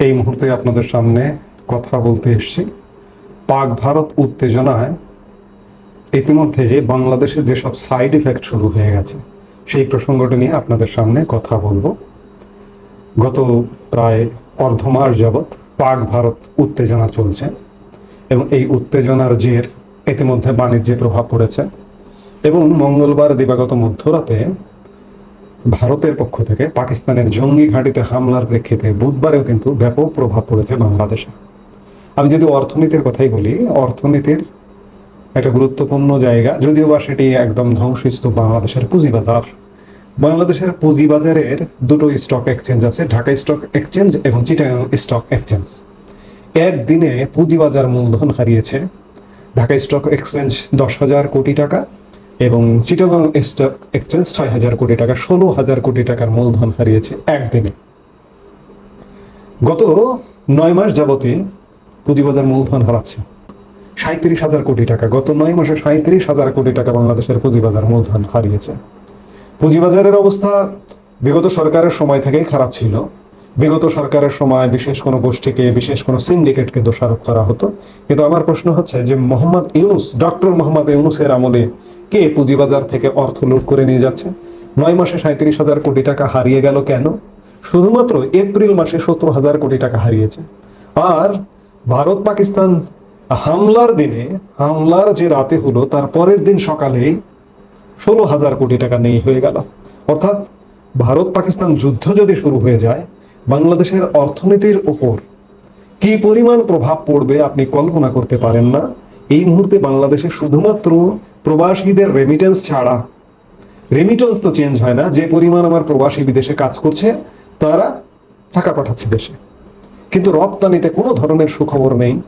এই মুহূর্তে আপনাদের সামনে কথা বলতে এসছি। পাক ভারত উত্তেজনায় ইতিমধ্যে বাংলাদেশে যেসব সাইড ইফেক্ট শুরু হয়ে গেছে, সেই প্রসঙ্গটা নিয়ে আপনাদের সামনে কথা বলব। গত প্রায় অর্ধ মাস যাবৎ পাক ভারত উত্তেজনা চলছে এবং এই উত্তেজনার জের ইতিমধ্যে বাণিজ্যে প্রভাব পড়েছে এবং মঙ্গলবার দিবাগত মধ্যরাতে ভারতের পক্ষ থেকে পাকিস্তানের জঙ্গি ঘাঁটিতে হামলার প্রেক্ষিতে বুধবারেও কিন্তু ব্যাপক প্রভাব পড়েছে বাংলাদেশে। আমি যদি অর্থনীতির কথাই বলি, অর্থনীতির একটা গুরুত্বপূর্ণ জায়গা, যদিও বা সেটি একদম ধ্বংসস্তূপ বাংলাদেশের পুঁজিবাজার। বাংলাদেশের পুঁজিবাজারের দুটো স্টক এক্সচেঞ্জ আছে, ঢাকা স্টক এক্সচেঞ্জ এবং চিটাগাং স্টক এক্সচেঞ্জ একদিনে পুঁজিবাজার মূলধন হারিয়েছে। ঢাকা স্টক এক্সচেঞ্জ দশ হাজার কোটি টাকা এবং চিটাগাং স্টক এক্সচেঞ্জ ছয় হাজার কোটি টাকা ষোলো হাজার কোটি টাকার মূলধন হারিয়েছে একদিনে। গত নয় মাস যাবতে পুঁজিবাজার মূলধন হারাচ্ছে। সাঁত্রিশ হাজার কোটি টাকা, গত নয় মাসে সাঁত্রিশ হাজার কোটি টাকা বাংলাদেশের পুঁজিবাজার মূলধন হারিয়েছে। পুঁজিবাজারের অবস্থা বিগত সরকারের সময় থেকেই খারাপ ছিল। বিগত সরকারের সময় বিশেষ কোনো গোষ্ঠীকে, বিশেষ কোনো সিন্ডিকেটকে দোষারোপ করা হতো। কিন্তু আমার প্রশ্ন হচ্ছে যে মোহাম্মদ ইউনুস, ডক্টর মোহাম্মদ ইউনুসের আমলে কে পুঁজিবাজার থেকে অর্থ লুট করে নিয়ে যাচ্ছে? নয় মাসে সাঁত্রিশ হাজার কোটি টাকা হারিয়ে গেল কেন? শুধুমাত্র এপ্রিল মাসে সত্তর হাজার কোটি টাকা হারিয়েছে। আর ভারত পাকিস্তান হামলার দিনে, হামলার যে রাতে হলো, তার পরের দিন সকালেই ষোলো হাজার কোটি টাকা নেই হয়ে গেল। অর্থাৎ ভারত পাকিস্তান যুদ্ধ যদি শুরু হয়ে যায়, বাংলাদেশের অর্থনীতির উপর কি পরিমাণ প্রভাব পড়বে আপনি কল্পনা করতে পারেন না? এই মুহূর্তে বাংলাদেশে শুধুমাত্র প্রবাসীদের রেমিটেন্স ছাড়া। রেমিটেন্স তো চেঞ্জ হয় না। যে পরিমাণ আমার প্রবাসী বিদেশে কাজ করছে, তারা টাকা পাঠাচ্ছে দেশে। কিন্তু রপ্তানিতে কোনো ধরনের সুখবর নেই।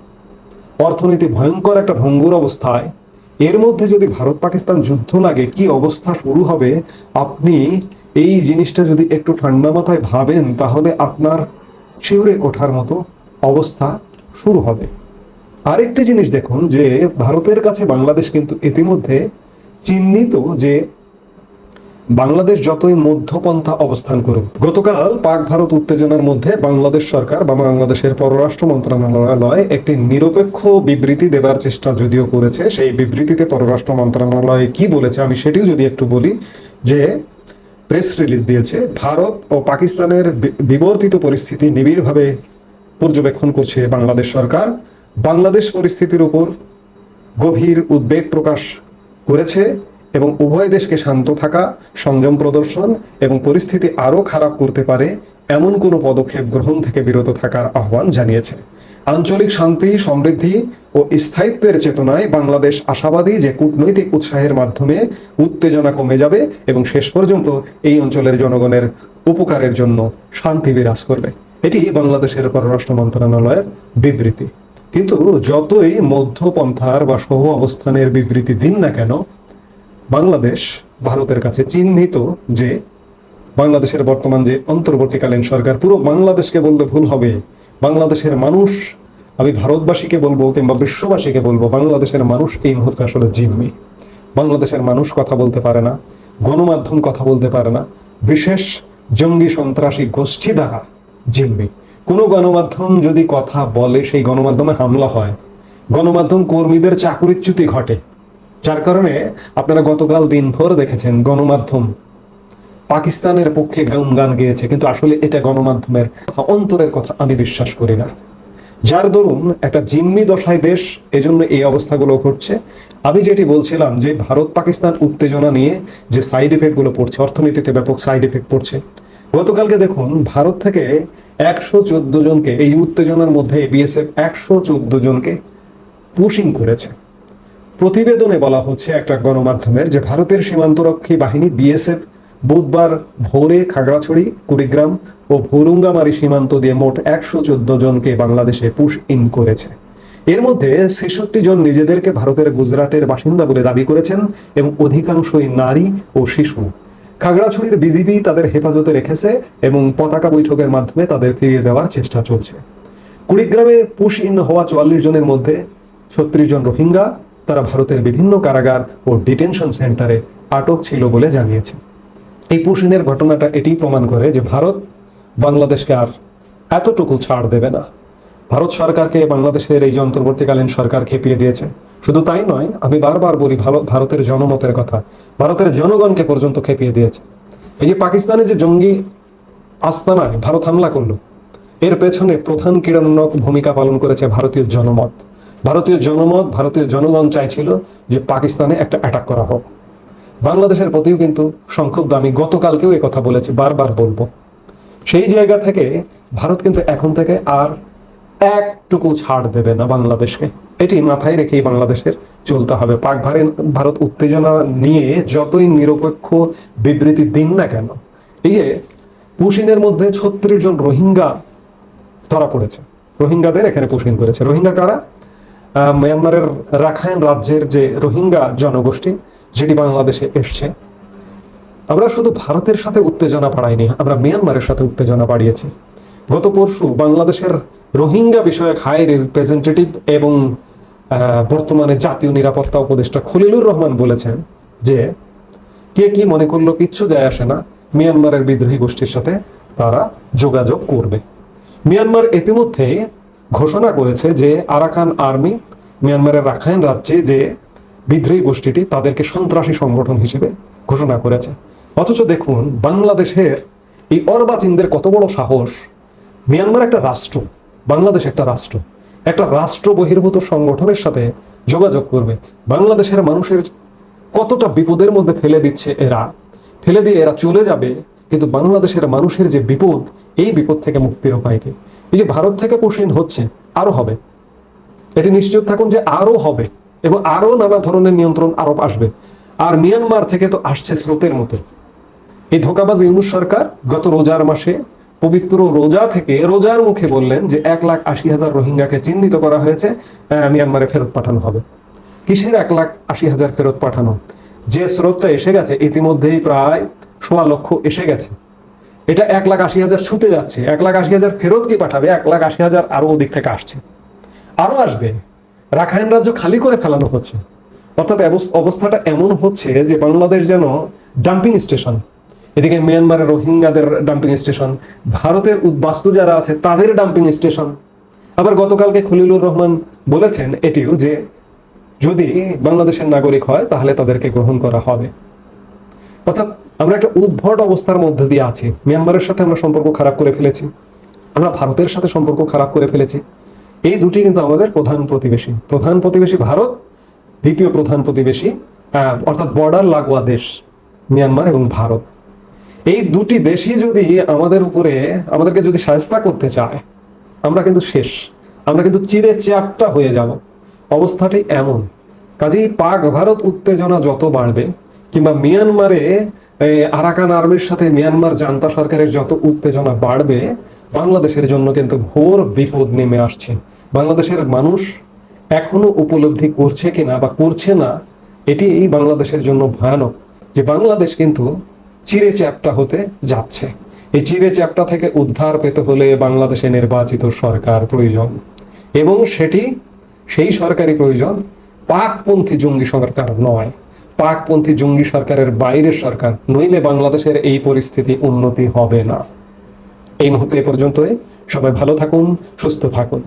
অর্থনীতি ভয়ঙ্কর একটা ভঙ্গুর অবস্থায়। এর মধ্যে যদি ভারত পাকিস্তান যুদ্ধ লাগে, কি অবস্থা শুরু হবে? আপনি এই জিনিসটা যদি একটু ঠান্ডা মাথায় ভাবেন, তাহলে আপনার শিউরে ওঠার মতো অবস্থা শুরু হবে। আরেকটি জিনিস দেখুন যে ভারতের কাছে বাংলাদেশ কিন্তু ইতিমধ্যে চিহ্নিত যে বাংলাদেশ যতই মধ্যপন্থা অবস্থান করুক, গতকাল পাক ভারত উত্তেজনার মধ্যে বাংলাদেশ সরকার বা বাংলাদেশের পররাষ্ট্র মন্ত্রণালয় একটি নিরপেক্ষ বিবৃতি দেবার চেষ্টা যদিও করেছে। সেই বিবৃতিতে পররাষ্ট্র মন্ত্রণালয় কি বলেছে আমি সেটিও যদি একটু বলি, যে প্রেস রিলিজ দিয়েছে, ভারত ও পাকিস্তানের বিবর্তিত পরিস্থিতি নিবিড়ভাবে পর্যবেক্ষণ করছে বাংলাদেশ সরকার। বাংলাদেশ পরিস্থিতির উপর গভীর উদ্বেগ প্রকাশ করেছে এবং উভয় দেশকে শান্ত থাকা, সংযম প্রদর্শন এবং পরিস্থিতি আরও খারাপ করতে পারে এমন কোনো পদক্ষেপ গ্রহণ থেকে বিরত থাকার আহ্বান জানিয়েছে। আঞ্চলিক শান্তি, সমৃদ্ধি ও স্থায়িত্বের চেতনায় বাংলাদেশ আশাবাদী যে কূটনৈতিক উৎসাহের মাধ্যমে উত্তেজনা কমে যাবে এবং শেষ পর্যন্ত এই অঞ্চলের জনগণের উপকারের জন্য শান্তি বিরাজ করবে। এটি বাংলাদেশের পররাষ্ট্র মন্ত্রণালয়ের বিবৃতি। কিন্তু যতই মধ্যপন্থার বা সহ অবস্থানের বিবৃতি দিন না কেন, বাংলাদেশ ভারতের কাছে চিহ্নিত যে বাংলাদেশের বর্তমান যে অন্তর্বর্তীকালীন সরকার, পুরো বাংলাদেশকে বললে ভুল হবে। বাংলাদেশের মানুষ, আমি ভারতবাসীকে বলব কিংবা বিশ্ববাসীকে বলব, বাংলাদেশের মানুষ এই মুহূর্তে আসলে জিম্মি। বাংলাদেশের মানুষ কথা বলতে পারে না, গণমাধ্যম কথা বলতে পারে না, বিশেষ জঙ্গি সন্ত্রাসী গোষ্ঠী দ্বারা জিম্মি। কোনো গণমাধ্যম যদি কথা বলে, সেই গণমাধ্যমে হামলা হয়। গণমাধ্যম কর্মীদের চাকরিচ্যুতি ঘটে। যার কারণে আপনারা গতকাল দিনভর দেখেছেন গণমাধ্যম পাকিস্তানের পক্ষে গান গান গেয়েছে, কিন্তু আসলে এটা গণমাধ্যমের অন্তরের কথা আমি বিশ্বাস করি না। যার দরুন একটা জিম্মি দশায় দেশ এজন্য এই অবস্থাগুলো ঘটছে। আমি যেটি বলছিলাম যে ভারত পাকিস্তান উত্তেজনা নিয়ে যে সাইড এফেক্টগুলো পড়ছে, অর্থনীতিতে ব্যাপক সাইড এফেক্ট পড়ছে। গতকালকে দেখুন, ভারত থেকে একশো চোদ্দ জনকে, এই উত্তেজনার মধ্যে বিএসএফ একশো চোদ্দ জনকে পুশিং করেছে। প্রতিবেদনে বলা হচ্ছে একটা গণমাধ্যমের যে ভারতের সীমান্তরক্ষী বাহিনী বিএসএফ বুধবার ভোরে খাগড়াছড়ি, কুড়িগ্রাম ও ভুরুঙ্গামারি সীমান্ত দিয়ে মোট একশো চোদ্দ জনকে বাংলাদেশে পুশ ইন করেছে। এর মধ্যে ছেষট্টি জন নিজেদেরকে ভারতের গুজরাটের বাসিন্দা বলে দাবি করেছেন এবং অধিকাংশই নারী ও শিশু। খাগড়াছড়ির বিজিবি তাদের হেফাজতে রেখেছে এবং পতাকা বৈঠকের মাধ্যমে তাদের ফিরিয়ে দেওয়ার চেষ্টা চলছে। কুড়িগ্রামে পুশ ইন হওয়া চুয়াল্লিশ জনের মধ্যে ছত্রিশ জন রোহিঙ্গা, তারা ভারতের বিভিন্ন কারাগার ও ডিটেনশন সেন্টারে আটক ছিল বলে জানিয়েছে। এই পুশিনের ঘটনাটা এটি প্রমাণ করে যে ভারত বাংলাদেশকে আর এতটুকু ছাড় দেবে না। ভারত সরকারকে বাংলাদেশের এই যে অন্তর্বর্তীকালীন সরকার খেপিয়ে দিয়েছে। শুধু তাই নয়, আমি বারবার বলি ভারতের জনমতের কথা। ভারতের জনগণকে পর্যন্ত খেপিয়ে দিয়েছে। এই যে পাকিস্তানে যে জঙ্গি আস্তানায় ভারত হামলা করল, এর পেছনে প্রধান ক্রীড়ানক ভূমিকা পালন করেছে ভারতীয় জনমত। ভারতীয় জনমত, ভারতীয় জনগণ চাইছিল যে পাকিস্তানে একটা অ্যাটাক করা হোক। বাংলাদেশের প্রতিও কিন্তু সংক্ষুব্ধ, আমি গতকালকেও কথা বলেছি, বারবার বলব। সেই জায়গা থেকে ভারত কিন্তু এখন থেকে আর একটুকু ছাড় দেবে না বাংলাদেশকে। এটি মাথায় রেখেই বাংলাদেশের চলতে হবে। পাক ভারত উত্তেজনা নিয়ে যতই নিরপেক্ষ বিবৃতি দিন না কেন, এই যে পুশিনের মধ্যে ছত্রিশ জন রোহিঙ্গা ধরা পড়েছে। রোহিঙ্গাদের এখানে পুশিন করেছে। রোহিঙ্গা কারা? মিয়ানমারের রাখাইন রাজ্যের যে রোহিঙ্গা জনগোষ্ঠী, যেটি বাংলাদেশে এসছে। আমরা শুধু ভারতের সাথে উত্তেজনা বাড়াইনি, আমরা মিয়ানমারের সাথে উত্তেজনা বাড়িয়েছি। গত পরশু বাংলাদেশের রোহিঙ্গা বিষয়ক হাই রিপ্রেজেন্টেটিভ এবং বর্তমানে জাতীয় নিরাপত্তা উপদেষ্টা খলিলুর রহমান বলেছেন যে, কে কি মনে করল কিচ্ছু যায় আসে না, মিয়ানমারের বিদ্রোহী গোষ্ঠীর সাথে তারা যোগাযোগ করবে। মিয়ানমার ইতিমধ্যে ঘোষণা করেছে যে, আরাকান আর্মি মিয়ানমারের রাখাইন রাজ্যে যে বিদ্রোহী গোষ্ঠীটি তাদেরকে সন্ত্রাসী সংগঠন হিসেবে ঘোষণা করেছে। অথচ দেখুন, বাংলাদেশের এই অর্বাচীনদের কত বড় সাহস। মিয়ানমার একটা রাষ্ট্র। বাংলাদেশ একটা রাষ্ট্র। একটা রাষ্ট্র বহির্ভূত সংগঠনের সাথে যোগাযোগ করবে। বাংলাদেশের মানুষের কতটা বিপদের মধ্যে ফেলে দিচ্ছে এরা? ফেলে দিয়ে এরা চলে যাবে, কিন্তু বাংলাদেশের মানুষের যে বিপদ, এই বিপদ থেকে মুক্তির উপায় কি? এই যে ভারত থেকে পুষিন হচ্ছে আরও হবে। এটি নিশ্চিত থাকুন যে আরও হবে এবং আরও নানা ধরনের নিয়ন্ত্রণ আরোপ আসবে। আর মিয়ানমার থেকে তো আসছে স্রোতের মতো। এই ধোকাবাজ ইউনুস সরকার গত রোজার মাসে পবিত্র রোজা থেকে রোজার মুখে বললেন যে এক লাখ আশি হাজার রোহিঙ্গাকে চিহ্নিত করা হয়েছে মিয়ানমারে ফেরত পাঠানো হবে। কিসের এক লাখ আশি হাজার ফেরত পাঠানো? যে স্রোতটা এসে গেছে, ইতিমধ্যেই প্রায় সোয়া লক্ষ এসে গেছে। এটা এক লাখ আশি হাজার ছুতে যাচ্ছে। এক লাখ আশি হাজার ফেরত কি পাঠাবে? এক লাখ আশি হাজার আরও ওদিক থেকে আসছে। আরও আসবে। রাখাইন রাজ্য খালি করে ফেলানো হচ্ছে। অর্থাৎ অবস- অবস্থাটা এমন হচ্ছে যে বাংলাদেশ যেন ডাম্পিং স্টেশন এদিকে মিয়ানমারের রোহিঙ্গাদের ডাম্পিং স্টেশন ভারতের উদ্বাস্তু যারা আছে তাদের ডাম্পিং স্টেশন আবার গতকালকে খলিলুর রহমান বলেছেন এটিও যে যদি বাংলাদেশের নাগরিক হয়, তাহলে তাদেরকে গ্রহণ করা হবে। অর্থাৎ আমরা একটা উদ্ভট অবস্থার মধ্যে দিয়ে আছি। মিয়ানমারের সাথে আমরা সম্পর্ক খারাপ করে ফেলেছি। আমরা ভারতের সাথে সম্পর্ক খারাপ করে ফেলেছি। এই দুটি কিন্তু আমাদের প্রধান প্রতিবেশী। প্রধান প্রতিবেশী ভারত, দ্বিতীয় প্রধান প্রতিবেশী অর্থাৎ বর্ডার লাগোয়া দেশ, মিয়ানমার এবং ভারত। এই দুটি দেশই যদি আমাদের উপরে, আমাদেরকে যদি সাহস্তা করতে চায়, আমরা কিন্তু শেষ। আমরা কিন্তু চিরে চ্যাপটা হয়ে যাব। অবস্থাটি এমন। কাজেই পাক ভারত উত্তেজনা যত বাড়বে, কিংবা মিয়ানমারে আরাকান আর্মির সাথে মিয়ানমার জান্তা সরকারের যত উত্তেজনা বাড়বে, বাংলাদেশের জন্য কিন্তু ঘোর বিপদ নেমে আসছে। বাংলাদেশের মানুষ এখনও উপলব্ধি করছে কিনা বা করছে না, এটি এই বাংলাদেশের জন্য ভয়ানক। যে বাংলাদেশ কিন্তু চিরে চ্যাপটা হতে যাচ্ছে। এই চিরে চ্যাপটা থেকে উদ্ধার পেতে হলে বাংলাদেশে নির্বাচিত সরকার প্রয়োজন। এবং সেটি, সেই সরকারি প্রয়োজন। পাকপন্থী জঙ্গি সরকার নয়। পাকপন্থী জঙ্গি সরকারের বাইরের সরকার। নইলে বাংলাদেশের এই পরিস্থিতি উন্নতি হবে না। এই মুহূর্তে এ পর্যন্তই। সবাই ভালো থাকুন, সুস্থ থাকুন।